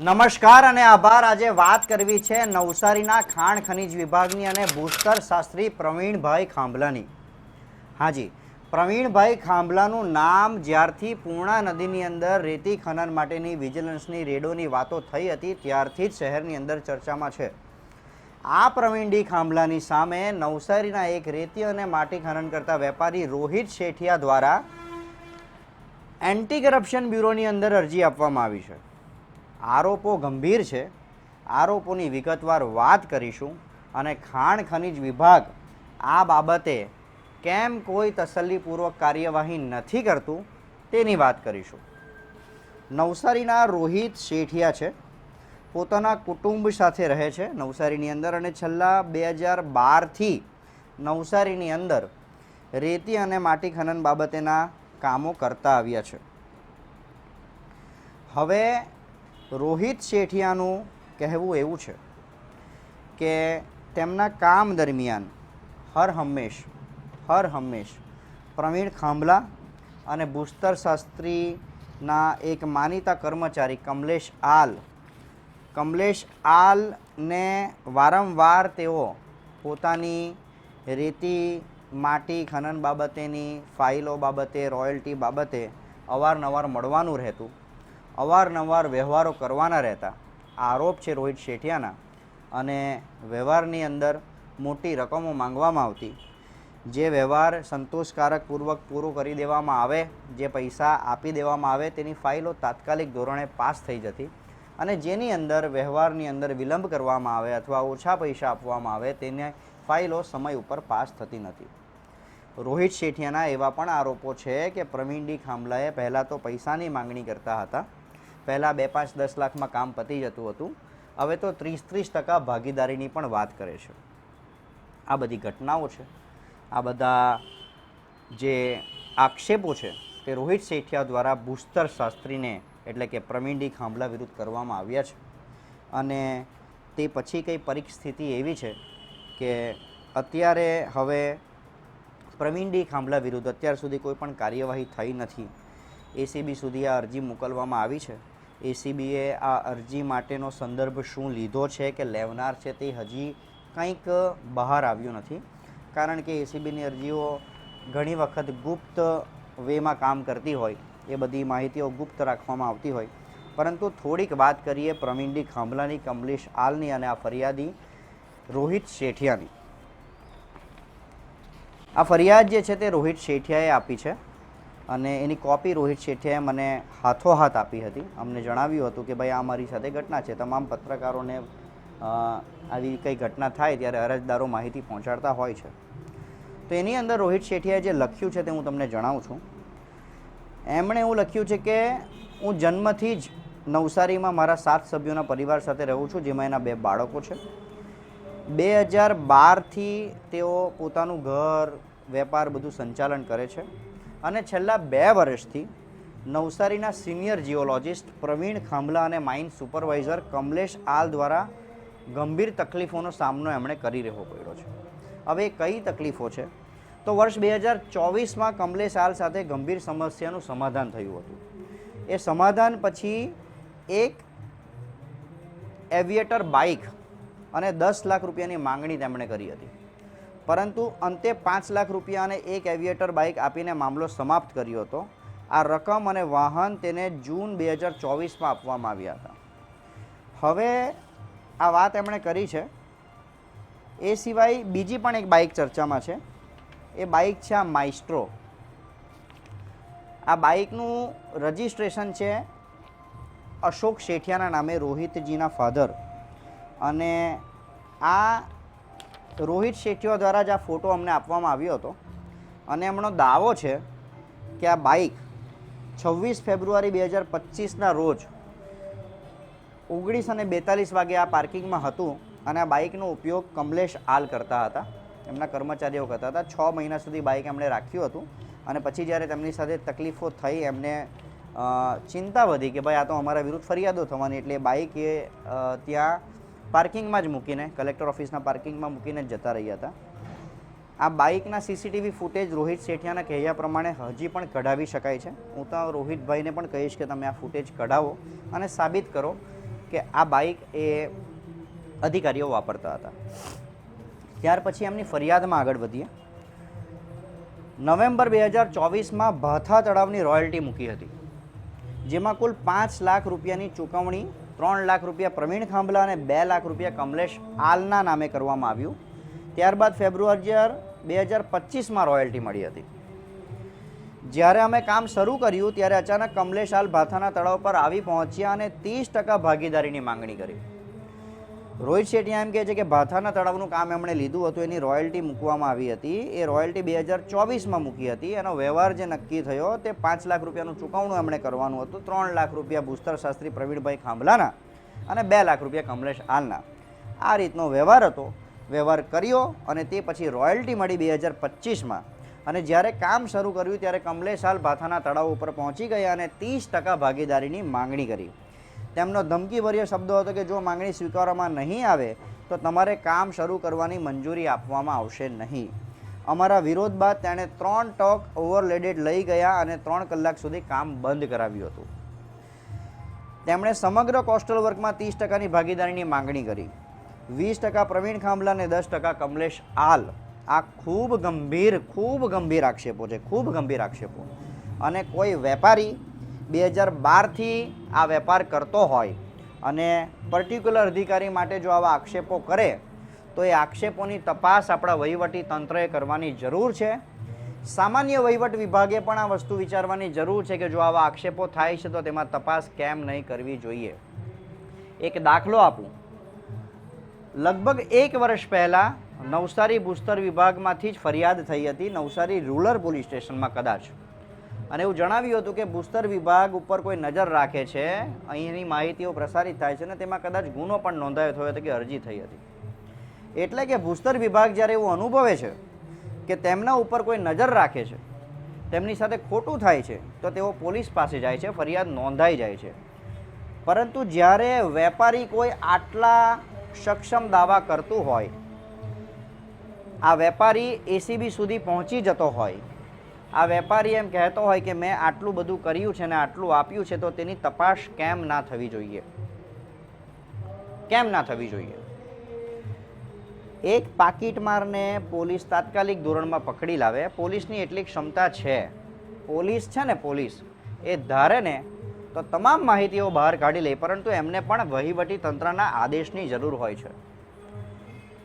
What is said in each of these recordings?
નમસ્કાર અને આભાર. આજે વાત કરવી છે નવસારીના ખાણ ખનિજ વિભાગની અને ભૂસ્તર શાસ્ત્રી પ્રવીણભાઈ ખાંભલાની. હાજી, પ્રવીણભાઈ ખાંભલાનું નામ જ્યારથી પૂર્ણા નદીની અંદર રેતી ખનન માટેની વિજિલન્સની રેડોની વાતો થઈ હતી, ત્યારથી જ શહેરની અંદર ચર્ચામાં છે. આ પ્રવીણ ડી ખાંભલાની સામે નવસારીના એક રેતી અને માટી ખનન કરતા વેપારી રોહિત શેઠિયા દ્વારા એન્ટી કરપ્શન બ્યુરોની અંદર અરજી આપવામાં આવી છે. આરોપો ગંભીર છે. આરોપોની વિગતવાર વાત કરીશું અને ખાણ ખનિજ વિભાગ આ બાબતે કેમ કોઈ તસલ્લીપૂર્વક કાર્યવાહી નથી કરતું તેની વાત કરીશું. નવસારીના રોહિત શેઠિયા છે. પોતાના કુટુંબ સાથે રહે છે નવસારીની અંદર અને છેલ્લા બે હજાર બારથી નવસારીની અંદર રેતી અને માટી ખનન બાબતેના કામો કરતા આવ્યા છે. હવે રોહિત શેઠિયાનું કહેવું એવું છે કે તેમના કામ દરમિયાન હર હંમેશ હર હંમેશ પ્રવીણ ખાંભલા અને ભૂસ્તર શાસ્ત્રીના એક માનીતા કર્મચારી કમલેશ આલ, કમલેશ આલને વારંવાર તેઓ પોતાની રેતી, માટી, ખનન બાબતેની ફાઇલો બાબતે, રોયલ્ટી બાબતે અવારનવાર મળવાનું રહેતું. અવારનવાર વ્યવહારો કરવાના રહેતા. આરોપ છે રોહિત શેઠિયાના અને વ્યવહારની અંદર મોટી રકમો માંગવામાં આવતી. જે વ્યવહાર સંતોષકારક પૂર્વક પૂરો કરી દેવામાં આવે, જે પૈસા આપી દેવામાં આવે તેની ફાઇલો તાત્કાલિક ધોરણે પાસ થઈ જતી અને જેની અંદર વ્યવહારની અંદર વિલંબ કરવામાં આવે અથવા ઓછા પૈસા આપવામાં આવે તેને ફાઇલો સમય ઉપર પાસ થતી નથી. રોહિત શેઠિયાના એવા પણ આરોપો છે કે પ્રવીણ ડી ખાંભલાએ પહેલાં તો પૈસાની માંગણી કરતા હતા પહેલાં બે પાંચ દસ લાખમાં કામ પતી જતું હતું. હવે તો ત્રીસ ત્રીસ ટકા ભાગીદારીની પણ વાત કરે છે. આ બધી ઘટનાઓ છે. આ બધા જે આક્ષેપો છે તે રોહિત શેઠિયા દ્વારા ભૂસ્તર શાસ્ત્રીને એટલે કે પ્રવીણ ખાંભલા વિરુદ્ધ કરવામાં આવ્યા છે. અને તે પછી કઈ પરિસ્થિતિ એવી છે કે અત્યારે હવે પ્રવીણ ખાંભલા વિરુદ્ધ અત્યાર સુધી કોઈ પણ કાર્યવાહી થઈ નથી. એસીબી સુધી આ અરજી મોકલવામાં આવી છે. એસીબીએ આ અરજી માટેનો સંદર્ભ શું લીધો છે કે લેવનાર છે તે હજી કંઈક બહાર આવ્યું નથી? કારણ કે એસીબીની અરજીઓ ઘણી વખત ગુપ્ત વેમાં કામ કરતી હોય, એ બધી માહિતીઓ ગુપ્ત રાખવામાં આવતી હોય. પરંતુ થોડીક વાત કરીએ પ્રવીણ ખાંભલાની, કમલેશ આલની અને આ ફરિયાદી રોહિત શેઠિયાની. આ ફરિયાદ જે છે તે રોહિત શેઠિયાએ આપી છે. અને એની કોપી રોહિત શેઠીએ મને હાથોહાથ આપી હતી. અમને જણાવ્યું હતું કે ભાઈ આ મારી સાથે ઘટના છે. તમામ પત્રકારોને આવી કંઈ ઘટના થાય ત્યારે અરજદારો માહિતી પહોંચાડતા હોય છે. તો એની અંદર રોહિત શેઠીએ જે લખ્યું છે તે હું તમને જણાવું છું. એમણે એવું લખ્યું છે કે, હું જન્મથી જ નવસારીમાં મારા સાત સભ્યોના પરિવાર સાથે રહું છું, જેમાં એના બે બાળકો છે. બે હજાર બારથી તેઓ પોતાનું ઘર, વેપાર બધું સંચાલન કરે છે. અને છેલ્લા બે વર્ષથી નવસારીના સિનિયર જીઓલોજિસ્ટ પ્રવીણ ખાંભલા અને માઇન સુપરવાઇઝર કમલેશ આલ દ્વારા ગંભીર તકલીફોનો સામનો એમણે કરી રહ્યો પડ્યો છે. હવે કઈ તકલીફો છે? તો વર્ષ બે હજાર ચોવીસમાં કમલેશ આલ સાથે ગંભીર સમસ્યાનું સમાધાન થયું હતું. એ સમાધાન પછી એક એવિએટર બાઇક અને દસ લાખ રૂપિયાની માંગણી તેમણે કરી હતી. પરંતુ અંતે પાંચ લાખ રૂપિયા અને એક એવિએટર બાઇક આપીને મામલો સમાપ્ત કર્યો હતો. આ રકમ અને વાહન તેને જૂન બે હજાર ચોવીસમાં આપવામાં આવ્યા હતા. હવે આ વાત એમણે કરી છે. એ સિવાય બીજી પણ એક બાઇક ચર્ચામાં છે. એ બાઇક છે આ માઇસ્ટ્રો. આ બાઇકનું રજિસ્ટ્રેશન છે અશોક શેઠિયાના નામે રોહિતજીના ફાધર. અને આ રોહિત શેઠિયો દ્વારા જ આ ફોટો અમને આપવામાં આવ્યો હતો. અને એમનો દાવો છે કે આ બાઇક છવ્વીસ ફેબ્રુઆરી બે હજાર પચીસના રોજ ઓગણીસ અને બેતાલીસ વાગે આ પાર્કિંગમાં હતું અને આ બાઇકનો ઉપયોગ કમલેશ આલ કરતા હતા. એમના કર્મચારીઓ કરતા હતા. છ મહિના સુધી બાઇક એમણે રાખ્યું હતું અને પછી જ્યારે તેમની સાથે તકલીફો થઈ એમને ચિંતા વધી કે ભાઈ આ તો અમારા વિરુદ્ધ ફરિયાદો થવાની, એટલે બાઇક એ ત્યાં પાર્કિંગમાં જ મૂકીને, કલેક્ટર ઓફિસના પાર્કિંગમાં મૂકીને જતા રહ્યા હતા. આ બાઇકના સીસીટીવી ફૂટેજ રોહિત શેઠિયાના કહ્યા પ્રમાણે હજી પણ કઢાવી શકાય છે. હું તો રોહિતભાઈને પણ કહીશ કે તમે આ ફૂટેજ કઢાવો અને સાબિત કરો કે આ બાઇક એ અધિકારીઓ વાપરતા હતા. ત્યાર પછી એમની ફરિયાદમાં આગળ વધીએ. નવેમ્બર બે હજાર ચોવીસમાં ભાથા તળાવની રોયલ્ટી મૂકી હતી, જેમાં કુલ પાંચ લાખ રૂપિયાની ચૂકવણી ત્રણ લાખ રૂપિયા પ્રવીણ ખાંભલા અને બે લાખ રૂપિયા કમલેશ આલના નામે કરવામાં આવ્યું. ત્યારબાદ ફેબ્રુઆરી બે હજાર પચીસમાં રોયલ્ટી મળી હતી. જ્યારે અમે કામ શરૂ કર્યું, ત્યારે અચાનક કમલેશ આલ ભાથાના તળાવ પર આવી પહોંચ્યા અને ત્રીસ ટકા ભાગીદારીની માંગણી કરી. રોહિત શેટ્ટી એમ કહે છે કે ભાથાના તળાવનું કામ એમણે લીધું હતું, એની રોયલ્ટી મૂકવામાં આવી હતી. એ રોયલ્ટી બે હજાર ચોવીસમાં મૂકી હતી. એનો વ્યવહાર જે નક્કી થયો તે પાંચ લાખ રૂપિયાનું ચૂકવણું એમણે કરવાનું હતું, ત્રણ લાખ રૂપિયા ભૂસ્તર શાસ્ત્રી પ્રવીણભાઈ ખાંભલાના અને બે લાખ રૂપિયા કમલેશ આલના. આ રીતનો વ્યવહાર હતો. વ્યવહાર કર્યો અને તે પછી રોયલ્ટી મળી બે હજાર પચીસમાં. અને જ્યારે કામ શરૂ કર્યું ત્યારે કમલેશ હાલ ભાથાના તળાવ ઉપર પહોંચી ગયા અને ત્રીસ ટકા ભાગીદારીની માંગણી કરી. તેમનો ધમકીભર્યો શબ્દો હતો કે જો માંગણી સ્વીકારવામાં નહીં આવે, તો તમારે કામ શરૂ કરવાની મંજૂરી આપવામાં આવશે નહીં. અમારા વિરોધ બાદ તેણે ત્રણ ટોક ઓવરલેડેડ લઈ ગયા અને ત્રણ કલાક સુધી કામ બંધ કરાવ્યું હતું. તેમણે સમગ્ર કોસ્ટલ વર્કમાં ત્રીસ ટકાની ભાગીદારીની માંગણી કરી. વીસ ટકા પ્રવીણ ખાંભલા અને દસ ટકા કમલેશ આલ. આ ખૂબ ગંભીર ખૂબ ગંભીર આક્ષેપો છે, ખૂબ ગંભીર આક્ષેપો. અને કોઈ વેપારી બે હજાર બારથી આ વેપાર કરતો હોય અને પર્ટિક્યુલર અધિકારી માટે જો આવા આક્ષેપો કરે, તો એ આક્ષેપોની તપાસ આપણા વહીવટી તંત્રએ કરવાની જરૂર છે. સામાન્ય વહીવટ વિભાગે પણ આ વસ્તુ વિચારવાની જરૂર છે કે જો આવા આક્ષેપો થાય છે, તો તેમાં તપાસ કેમ નહીં કરવી જોઈએ. એક દાખલો આપું. લગભગ એક વર્ષ પહેલાં નવસારી ભૂસ્તર વિભાગમાંથી જ ફરિયાદ થઈ હતી. નવસારી રૂરલ પોલીસ સ્ટેશનમાં કદાચ. અને એવું જણાવ્યું હતું કે બુસ્તર વિભાગ ઉપર કોઈ નજર રાખે છે. અહીંની માહિતીઓ પ્રસારિત થાય છે અને તેમાં કદાચ ગુનો પણ નોંધાયો થયો હતો કે અરજી થઈ હતી. એટલે કે ભૂસ્તર વિભાગ જ્યારે એવું અનુભવે છે કે તેમના ઉપર કોઈ નજર રાખે છે, તેમની સાથે ખોટું થાય છે, તો તેઓ પોલીસ પાસે જાય છે, ફરિયાદ નોંધાઈ જાય છે. પરંતુ જ્યારે વેપારી કોઈ આટલા સક્ષમ દાવા કરતું હોય, આ વેપારી એસીબી સુધી પહોંચી જતો હોય આ વેપારી એમ કહેતો હોય કે મેં આટલું બધું કર્યું છે ને આટલું આપ્યું છે, તો તેની તપાસ કેમ ના થવી જોઈએ? કેમ ના થવી જોઈએ? એક પાકીટમારને પોલીસ તાત્કાલિક ધોરણમાં પકડી લાવે. પોલીસની એટલી ક્ષમતા છે. પોલીસ છે ને પોલીસ, એ ધારે ને તો તમામ માહિતીઓ બહાર કાઢી લે, પરંતુ એમને પણ વહીવટી તંત્રના આદેશની જરૂર હોય છે.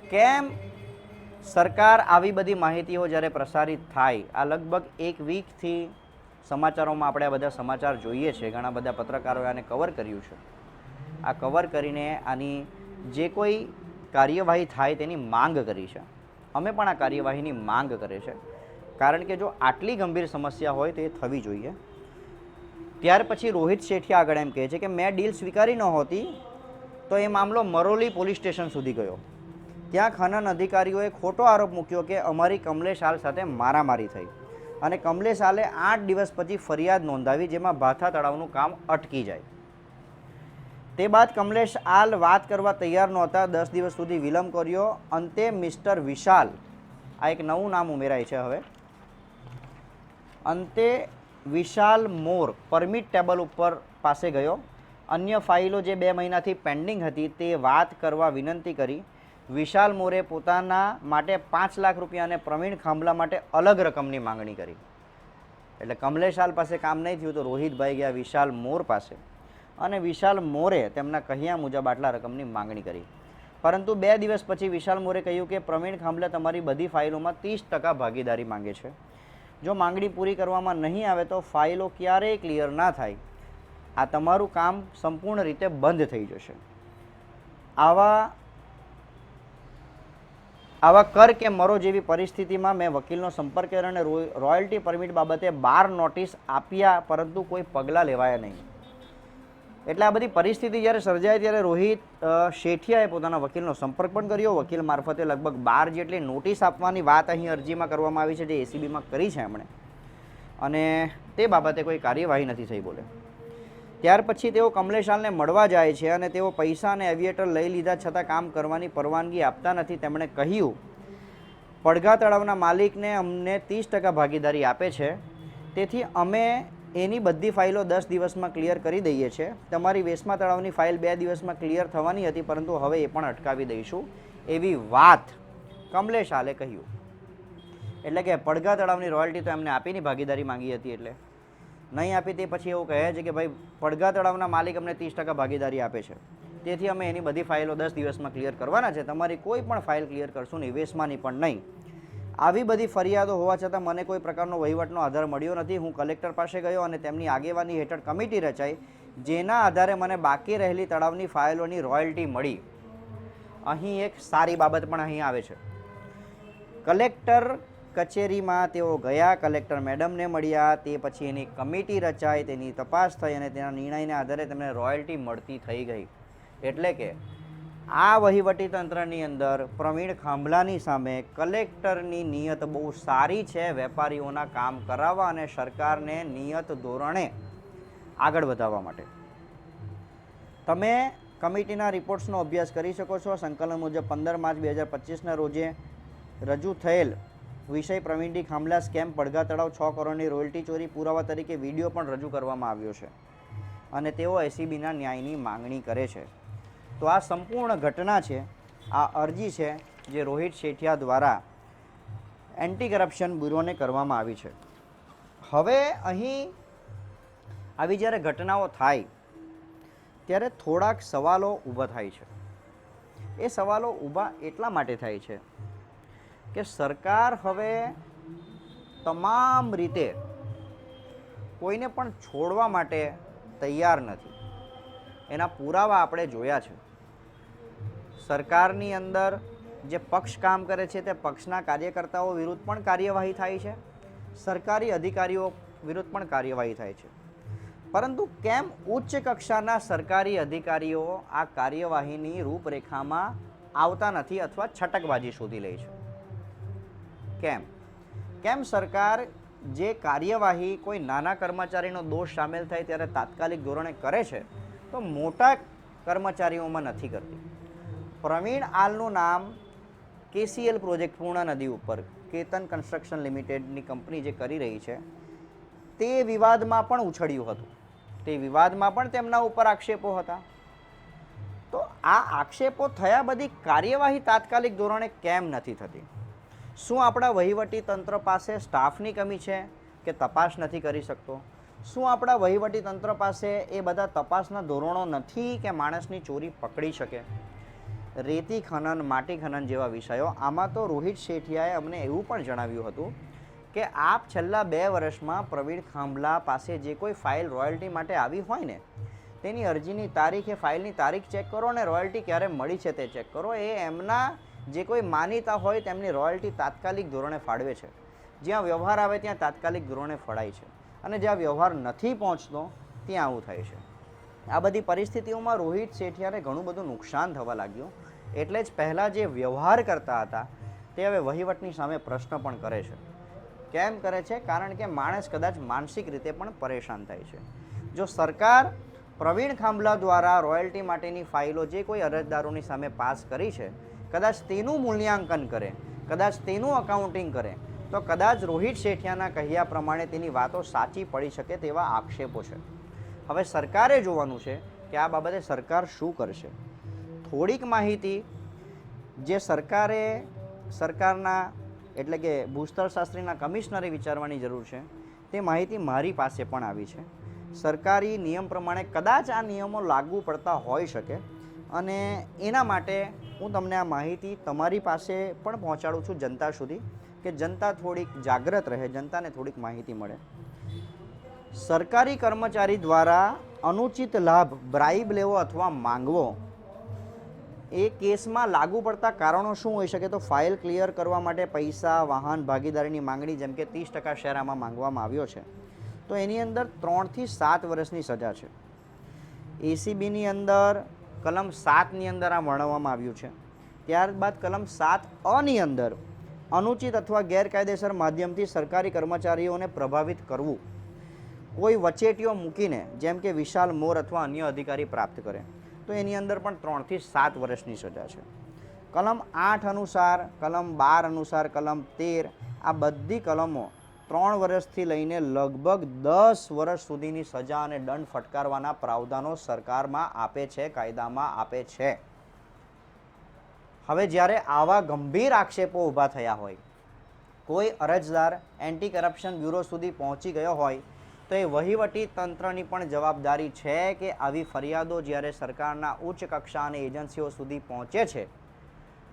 કેમ સરકાર આવી બધી માહિતીઓ જ્યારે પ્રસારિત થાય, આ લગભગ એક વીકથી સમાચારોમાં આપણે આ બધા સમાચાર જોઈએ છે, ઘણા બધા પત્રકારોએ આને કવર કર્યું છે. આ કવર કરીને આની જે કોઈ કાર્યવાહી થાય તેની માંગ કરી છે. અમે પણ આ કાર્યવાહીની માંગ કરે છે. કારણ કે જો આટલી ગંભીર સમસ્યા હોય તો એ થવી જોઈએ. ત્યાર પછી રોહિત શેઠિયા આગળ એમ કહે છે કે, મેં ડીલ સ્વીકારી નહોતી, તો એ મામલો મરોલી પોલીસ સ્ટેશન સુધી ગયો. ત્યાં ખનન અધિકારીઓએ ખોટો આરોપ મૂક્યો કે અમારી કમલેશ હાલ સાથે મારામારી થઈ. અને કમલેશ હાલે આઠ દિવસ પછી ફરિયાદ નોંધાવી જેમાં ભાથા તળાવનું કામ અટકી જાય. તે બાદ કમલેશ આલ વાત કરવા તૈયાર નહોતા. દસ દિવસ સુધી વિલંબ કર્યો. અંતે મિસ્ટર વિશાલ, આ એક નવું નામ ઉમેરાય છે હવે. અંતે વિશાલ મોર પરમિટ ટેબલ ઉપર પાસે ગયો. અન્ય ફાઇલો જે બે મહિનાથી પેન્ડિંગ હતી તે વાત કરવા વિનંતી કરી. વિશાલ મોરે પોતાના માટે પાંચ લાખ રૂપિયા અને પ્રવીણ ખાંભલા માટે અલગ રકમની માંગણી કરી. એટલે કમલેશાલ પાસે કામ નહીં થયું તો રોહિતભાઈ ગયા વિશાલ મોર પાસે. અને વિશાલ મોરે તેમના કહ્યા મુજબ આટલા રકમની માંગણી કરી. પરંતુ બે દિવસ પછી વિશાલ મોરે કહ્યું કે પ્રવીણ ખાંભલે તમારી બધી ફાઇલોમાં ત્રીસ ટકા ભાગીદારી માંગે છે. જો માંગણી પૂરી કરવામાં નહીં આવે તો ફાઇલો ક્યારેય ક્લિયર ના થાય. આ તમારું કામ સંપૂર્ણ રીતે બંધ થઈ જશે. આવા આવા કર કે મરો જેવી પરિસ્થિતિમાં મેં વકીલનો સંપર્ક કર્યો અને રોય- રોયલ્ટી પરમિટ બાબતે બાર નોટિસ આપ્યા, પરંતુ કોઈ પગલાં લેવાયા નહીં. એટલે આ બધી પરિસ્થિતિ જ્યારે સર્જાય ત્યારે રોહિત શેઠિયાએ પોતાના વકીલનો સંપર્ક પણ કર્યો. વકીલ મારફતે લગભગ બાર જેટલી નોટિસ આપવાની વાત અહીં અરજીમાં કરવામાં આવી છે જે એસીબીમાં કરી છે એમણે. અને તે બાબતે કોઈ કાર્યવાહી નથી થઈ બોલે. ત્યાર પછી તેઓ કમલેશાલને મળવા જાય છે અને તેઓ પૈસા અને એવિએટર લઈ લીધા છતાં કામ કરવાની પરવાનગી આપતા નથી, તેમણે કહ્યું, પડઘા તળાવના માલિકને અમને ત્રીસ ટકા ભાગીદારી આપે છે. તેથી અમે એની બધી ફાઇલો દસ દિવસમાં ક્લિયર કરી દઈએ છીએ. તમારી વેસમા તળાવની ફાઇલ બે દિવસમાં ક્લિયર થવાની હતી, પરંતુ હવે એ પણ અટકાવી દઈશું. એવી વાત કમલેશાલે કહ્યું. એટલે કે પડઘા તળાવની રોયલ્ટી તો એમને આપીની ભાગીદારી માંગી હતી એટલે. નહીં આપી તે પછી એવું કહે છે કે ભાઈ, પડઘા તળાવના માલિક અમને ત્રીસ ટકા ભાગીદારી આપે છે. તેથી અમે એની બધી ફાઇલો દસ દિવસમાં ક્લિયર કરવાના છે. તમારી કોઈ પણ ફાઇલ ક્લિયર કરશું નહીં વેસમાંની પણ નહીં. આવી બધી ફરિયાદો હોવા છતાં મને કોઈ પ્રકારનો વહીવટનો આધાર મળ્યો નથી. હું કલેક્ટર પાસે ગયો અને તેમની આગેવાની હેઠળ કમિટી રચાઈ, જેના આધારે મને બાકી રહેલી તળાવની ફાઇલોની રોયલ્ટી મળી. અહીં એક સારી બાબત પણ અહીં આવે છે. કલેક્ટર કચેરીમાં તેઓ ગયા, કલેક્ટર મેડમને મળ્યા, તે પછી એની કમિટી રચાઈ, તેની તપાસ થઈ અને તેના નિર્ણયના આધારે તેમને રોયલ્ટી મળતી થઈ ગઈ. એટલે કે આ વહીવટી તંત્રની અંદર પ્રવીણ ખાંભલાની સામે કલેક્ટરની નિયત બહુ સારી છે વેપારીઓના કામ કરાવવા અને સરકારને નિયત ધોરણે આગળ વધારવા માટે. તમે કમિટીના રિપોર્ટ્સનો અભ્યાસ કરી શકો છો. સંકલન મુજબ પંદર માર્ચ બે હજાર પચીસના રોજે રજૂ થયેલ વિષય પ્રવીણડી ખામલા સ્કેમ પડઘા તળાવ છ કરોડની રોયલ્ટી ચોરી પુરાવા તરીકે વીડિયો પણ રજૂ કરવામાં આવ્યો છે અને તેઓ એસીબીના ન્યાયની માંગણી કરે છે. તો આ સંપૂર્ણ ઘટના છે. આ અરજી છે જે રોહિત શેઠિયા દ્વારા એન્ટી કરપ્શન બ્યુરોને કરવામાં આવી છે. હવે અહીં આવી જ્યારે ઘટનાઓ થાય, ત્યારે થોડાક સવાલો ઊભા થાય છે. એ સવાલો ઊભા એટલા માટે થાય છે કે સરકાર હવે તમામ રીતે કોઈને પણ છોડવા માટે તૈયાર નથી. એના પુરાવા આપણે જોયા છે. સરકારની અંદર જે પક્ષ કામ કરે છે તે પક્ષના કાર્યકર્તાઓ વિરુદ્ધ પણ કાર્યવાહી થાય છે. સરકારી અધિકારીઓ વિરુદ્ધ પણ કાર્યવાહી થાય છે. પરંતુ કેમ ઉચ્ચ કક્ષાના સરકારી અધિકારીઓ આ કાર્યવાહીની રૂપરેખામાં આવતા નથી અથવા છટકબાજી શોધી લે છે? કેમ? કેમ સરકાર જે કાર્યવાહી કોઈ નાના કર્મચારીનો દોષ સામેલ થાય ત્યારે તાત્કાલિક ધોરણે કરે છે, તો મોટા કર્મચારીઓમાં નથી કરતી. પ્રવીણ આલનું નામ કેસીએલ પ્રોજેક્ટ પૂર્ણા નદી ઉપર, કેતન કન્સ્ટ્રક્શન લિમિટેડની કંપની જે કરી રહી છે, તે વિવાદમાં પણ ઉછળ્યું હતું. તે વિવાદમાં પણ તેમના ઉપર આક્ષેપો હતા. તો આ આક્ષેપો થયા બધી કાર્યવાહી તાત્કાલિક ધોરણે કેમ નથી થતી? શું આપણા વહીવટી તંત્ર પાસે સ્ટાફની કમી છે કે તપાસ નથી કરી શકતો? શું આપણા વહીવટી તંત્ર પાસે એ બધા તપાસના ધોરણો નથી કે માણસની ચોરી પકડી શકે? રેતી ખનન, માટી ખનન જેવા વિષયો. આમાં તો રોહિત શેઠિયાએ અમને એવું પણ જણાવ્યું હતું કે આપ છેલ્લા બે વર્ષમાં પ્રવીણ ખાંભલા પાસે જે કોઈ ફાઇલ રોયલ્ટી માટે આવી હોય ને, તેની અરજીની તારીખ એ ફાઇલની તારીખ ચેક કરો અને રોયલ્ટી ક્યારે મળી છે તે ચેક કરો. એ એમના જે કોઈ માનીતા હોય તેમની રોયલ્ટી તાત્કાલિક ધોરણે ફાળવે છે. જ્યાં વ્યવહાર આવે ત્યાં તાત્કાલિક ધોરણે ફળાય છે. અને જ્યાં વ્યવહાર નથી પહોંચતો, ત્યાં આવું થાય છે. આ બધી પરિસ્થિતિઓમાં રોહિત શેઠિયાને ઘણું બધું નુકસાન થવા લાગ્યું. એટલે જ પહેલાં જે વ્યવહાર કરતા હતા, તે હવે વહીવટની સામે પ્રશ્ન પણ કરે છે. કેમ કરે છે? કારણ કે માણસ કદાચ માનસિક રીતે પણ પરેશાન થાય છે. જો સરકાર પ્રવીણ ખાંભલા દ્વારા રોયલ્ટી માટેની ફાઇલો જે કોઈ અરજદારોની સામે પાસ કરી છે કદાચ તેનું મૂલ્યાંકન કરે, કદાચ તેનું અકાઉન્ટિંગ કરે, તો કદાચ રોહિત શેઠિયાના કહ્યા પ્રમાણે તેની વાતો સાચી પડી શકે તેવા આક્ષેપો છે. હવે સરકારે જોવાનું છે કે આ બાબતે સરકાર શું કરશે. થોડીક માહિતી, જે સરકારે, સરકારના એટલે કે ભૂસ્તરશાસ્ત્રીના કમિશનરે વિચારવાની જરૂર છે, તે માહિતી મારી પાસે પણ આવી છે. સરકારી નિયમ પ્રમાણે કદાચ આ નિયમો લાગુ પડતા હોઈ શકે અને એના માટે હું તમને આ માહિતી તમારી પાસે પણ પહોંચાડું છું જનતા સુધી કે જનતા થોડીક જાગ્રત રહે, જનતાને થોડીક માહિતી મળે. સરકારી કર્મચારી દ્વારા અનુચિત લાભ, બ્રાઇબ લેવો અથવા માંગવો, એ કેસમાં લાગુ પડતા કારણો શું હોઈ શકે તો ફાઇલ ક્લિયર કરવા માટે પૈસા, વાહન, ભાગીદારીની માંગણી, જેમ કે ત્રીસ ટકા શેર આમાં માંગવામાં આવ્યો છે. તો એની અંદર ત્રણથી સાત વર્ષની સજા છે. એસીબીની અંદર કલમ સાતની અંદર આ વર્ણવવામાં આવ્યું છે. ત્યારબાદ કલમ સાત અની અંદર અનુચિત અથવા ગેરકાયદેસર માધ્યમથી સરકારી કર્મચારીઓને પ્રભાવિત કરવું. કોઈ વચેટીઓ મૂકીને જેમ કે વિશાલ મોર અથવા અન્ય અધિકારી પ્રાપ્ત કરે. તો એની અંદર પણ ત્રણથી સાત વર્ષની સજા છે. કલમ આઠ અનુસાર, કલમ બાર અનુસાર, કલમ તેર આ બધી કલમો ત્રણ વર્ષથી લઈને લગભગ દસ વર્ષ સુધીની સજા અને દંડ ફટકારવાના પ્રાવધાનો સરકારમાં આપે છે, કાયદામાં આપે છે. હવે જ્યારે આવા ગંભીર આક્ષેપો ઊભા થયા હોય, કોઈ અરજદાર એન્ટી કરપ્શન બ્યુરો સુધી પહોંચી ગયો હોય, તો એ વહીવટી તંત્રની પણ જવાબદારી છે કે આવી ફરિયાદો જ્યારે સરકારના ઉચ્ચ કક્ષા અને એજન્સીઓ સુધી પહોંચે છે,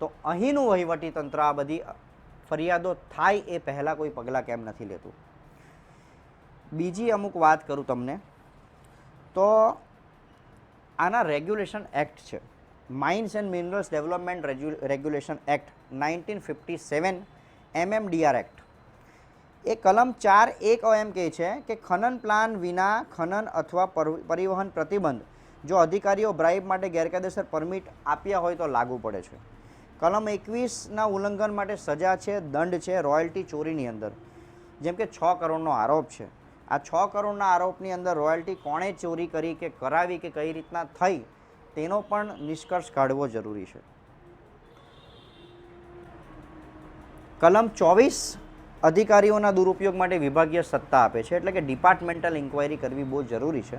તો અહીંનું વહીવટી તંત્ર આ બધી ફરિયાદો થાય એ પહેલાં કોઈ પગલાં કેમ નથી લેતું? બીજી અમુક વાત કરું તમને, તો આના રેગ્યુલેશન એક્ટ છે. Mines and minerals development regulation act nineteen fifty seven MMDR act એ કલમ ચાર એક એમ કહે છે કે ખનન પ્લાન વિના ખનન અથવા પર- પરિવહન પ્રતિબંધ જો અધિકારીઓ બ્રાઇબ માટે ગેરકાયદેસર પરમિટ આપ્યા હોય તો લાગુ પડે છે. કલમ એકવીસના ઉલ્લંઘન માટે સજા છે, દંડ છે, રોયલ્ટી ચોરીની અંદર. જેમ કે છ કરોડનો આરોપ છે. આ છ કરોડના આરોપની અંદર રોયલ્ટી કોણે ચોરી કરી કે કરાવી કે કઈ રીતના થઈ, તેનો પણ નિષ્કર્ષ કાઢવો જરૂરી છે. કલમ ચોવીસ અધિકારીઓના દુરુપયોગ માટે વિભાગીય સત્તા આપે છે, એટલે કે ડિપાર્ટમેન્ટલ ઇન્ક્વાયરી કરવી બહુ જરૂરી છે.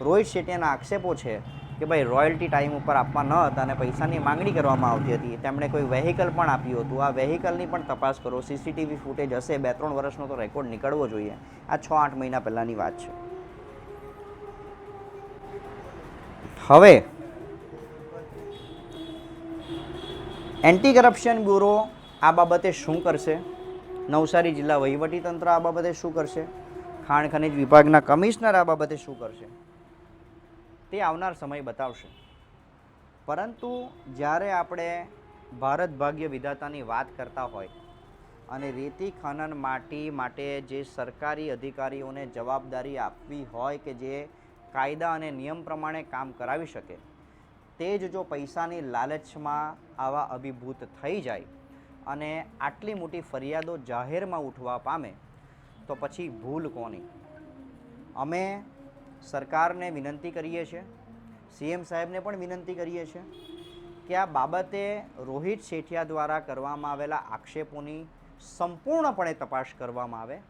રોહિત શેટ્ટીના આક્ષેપો છે કે ભાઈ રોયલ્ટી ટાઈમ ઉપર આપવા ન હતા અને પૈસાની માંગણી કરવામાં આવતી હતી, તેમણે કોઈ વેહિકલ પણ આપ્યું હતું. આ વેહિકલની પણ તપાસ કરો સીસીટીવી ફૂટેજ હશે બે ત્રણ વર્ષનો તો રેકોર્ડ નીકળવો જોઈએ. આ છ આઠ મહિના પહેલાંની વાત છે. હવે એન્ટી કરપ્શન બ્યુરો આ બાબતે શું કરશે? નવસારી જિલ્લા વહીવટીતંત્ર આ બાબતે શું કરશે? ખાણ ખનિજ વિભાગના કમિશનર આ બાબતે શું કરશે? તે આવનાર સમય બતાવશે. પરંતુ જ્યારે આપણે ભારત ભાગ્ય વિધાતાની વાત કરતા હોય અને રેતી ખનન માટી માટે જે સરકારી અધિકારીઓને જવાબદારી આપવી હોય કે જે કાયદા અને નિયમ પ્રમાણે કામ કરાવી શકે, તે જ જો પૈસાની લાલચમાં આવા અભિભૂત થઈ જાય અને આટલી મોટી ફરિયાદો જાહેરમાં ઉઠવા પામે, તો પછી ભૂલ કોની? અમે સરકારને વિનંતી કરીએ છીએ, સીએમ સાહેબને પણ વિનંતી કરીએ છીએ કે આ બાબતે રોહિત શેઠિયા દ્વારા કરવામાં આવેલા આક્ષેપોની સંપૂર્ણપણે તપાસ કરવામાં આવે,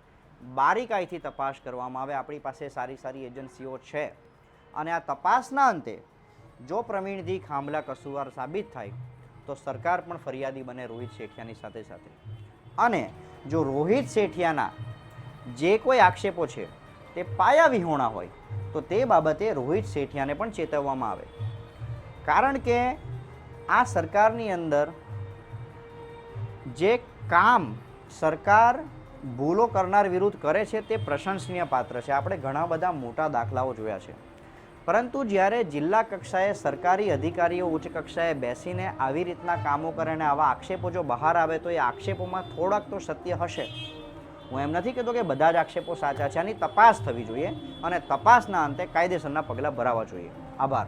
બારીકાઈથી તપાસ કરવામાં આવે. આપણી પાસે સારી સારી એજન્સીઓ છે અને આ તપાસના અંતે જો પ્રવીણજી ખાંભલા કસુવાર સાબિત થાય, તો સરકાર પણ ફરિયાદી બને રોહિત શેઠિયાની સાથે સાથે. અને જો રોહિત શેઠિયાના જે કોઈ આક્ષેપો છે, તે પાયા વિહોણા હોય તો તે બાબતે રોહિત શેઠિયાને પણ ચેતવવામાં આવે. કારણ કે આ સરકારની અંદર જે કામ સરકાર ભૂલો કરનાર વિરુદ્ધ કરે છે તે પ્રશંસનીય પાત્ર છે. આપણે ઘણા બધા મોટા દાખલાઓ જોયા છે. પરંતુ જ્યારે જિલ્લા કક્ષાએ સરકારી અધિકારીઓ ઉચ્ચ કક્ષાએ બેસીને આવી રીતના કામો કરે અને આવા આક્ષેપો જો બહાર આવે તો એ આક્ષેપોમાં થોડાક તો સત્ય હશે. હું એમ નથી કહેતો કે બધા જ આક્ષેપો સાચા છે, આની તપાસ થવી જોઈએ અને તપાસના અંતે કાયદેસરના પગલાં ભરાવા જોઈએ. આભાર.